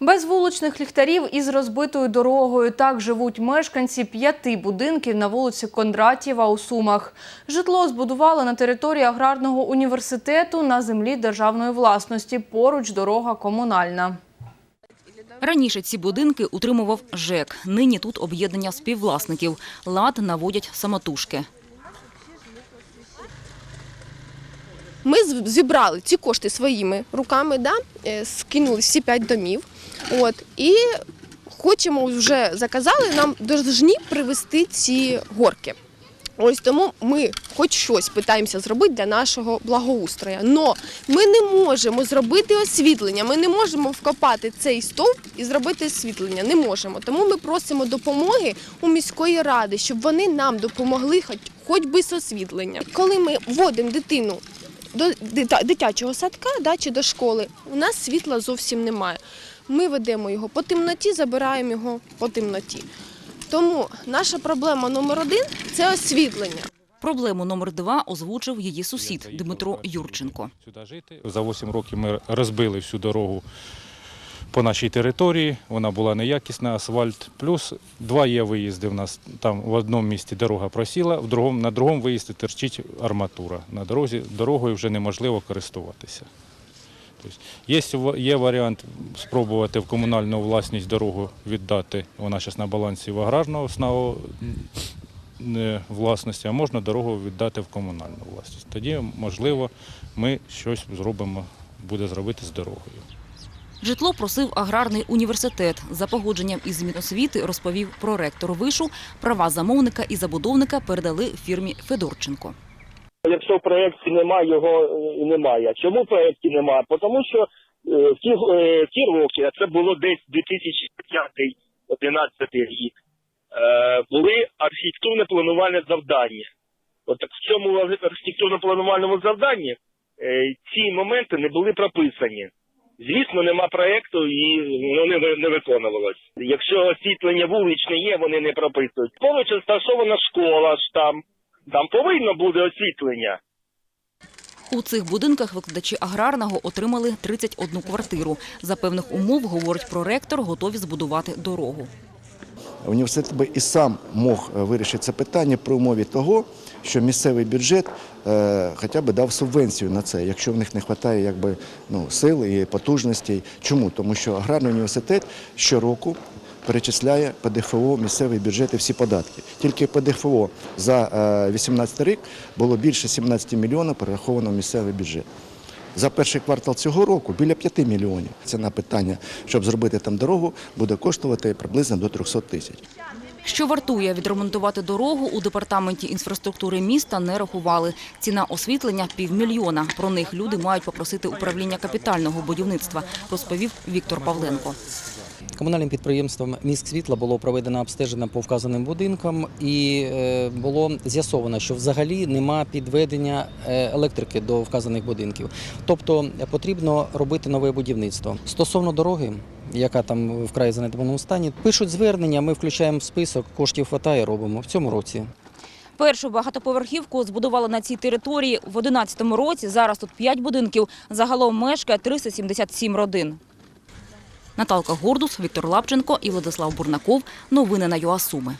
Без вуличних ліхтарів із розбитою дорогою так живуть мешканці п'яти будинків на вулиці Кондратєва у Сумах. Житло збудували на території аграрного університету на землі державної власності. Поруч дорога комунальна. Раніше ці будинки утримував ЖЕК. Нині тут об'єднання співвласників. Лад наводять самотужки. Ми зібрали ці кошти своїми руками, да? е, скинули всі п'ять домів. От, і хочемо вже заказали нам должні привезти ці горки. Ось тому ми хоч щось питаємося зробити для нашого благоустрою. Но ми не можемо зробити освітлення. Ми не можемо вкопати цей стовп і зробити освітлення. Не можемо. Тому ми просимо допомоги у міської ради, щоб вони нам допомогли, хоч, хоч би з освітлення. Коли ми вводимо дитину до дитячого садка да, чи до школи, у нас світла зовсім немає. Ми ведемо його по темноті, забираємо його по темноті. Тому наша проблема номер один це освітлення. Проблему номер два озвучив її сусід Дмитро Юрченко. Сюди жити. За 8 років ми розбили всю дорогу по нашій території. Вона була неякісна, асфальт. Плюс два є виїзди в нас. Там в одному місці дорога просіла, в другому, на другому виїзді терчить арматура. На дорозі дорогою вже неможливо користуватися. Тобто, є, є варіант спробувати в комунальну власність дорогу віддати. Вона зараз на балансі в аграрного СНАО власності, а можна дорогу віддати в комунальну власність. Тоді, можливо, ми щось зробимо, буде зробити з дорогою. Житло просив аграрний університет. За погодженням із Міносвіти розповів проректор вишу. Права замовника і забудовника передали фірмі Федорченко. Якщо в проєкті немає, його е, немає. Чому в проєкті немає? Тому що е, в ті, е, в ті роки, а це було десь 2010-2011 рік, е, були архітектурне планувальне завдання. От в цьому архітектурно-планувальному завданні е, ці моменти не були прописані. Звісно, нема проєкту і воно не, не виконувалось. Якщо освітлення вуличне є, вони не прописують. Поруч розташована школа ж там. Там повинно бути освітлення. У цих будинках викладачі аграрного отримали 31 квартиру. За певних умов, говорить проректор, готові збудувати дорогу. Університет би і сам мог е, вирішити це питання при умові того, що місцевий бюджет е, хоча б дав субвенцію на це, якщо в них не вистачає якби, ну, сил і потужностей. Чому? Тому що аграрний університет щороку перечисляє ПДФО місцевий бюджет і всі податки. Тільки ПДФО за 2018 рік було більше 17 мільйонів перераховано в місцевий бюджет. За перший квартал цього року біля 5 мільйонів. Ціна питання, щоб зробити там дорогу, буде коштувати приблизно до 300 тисяч. Що вартує відремонтувати дорогу у департаменті інфраструктури міста не рахували. Ціна освітлення – півмільйона. Про них люди мають попросити управління капітального будівництва, розповів Віктор Павленко. Комунальним підприємством «Міськ світла було проведено обстеження по вказаним будинкам і е, було з'ясовано, що взагалі нема підведення е, електрики до вказаних будинків. Тобто потрібно робити нове будівництво. Стосовно дороги, яка там вкрай занедбаному стані, пишуть звернення, ми включаємо список, коштів хватає, робимо в цьому році. Першу багатоповерхівку збудували на цій території в 2011 році. Зараз тут 5 будинків. Загалом мешкає 377 родин. Наталка Гордус, Віктор Лапченко і Владислав Бурнаков. Новини на ЮАСуми.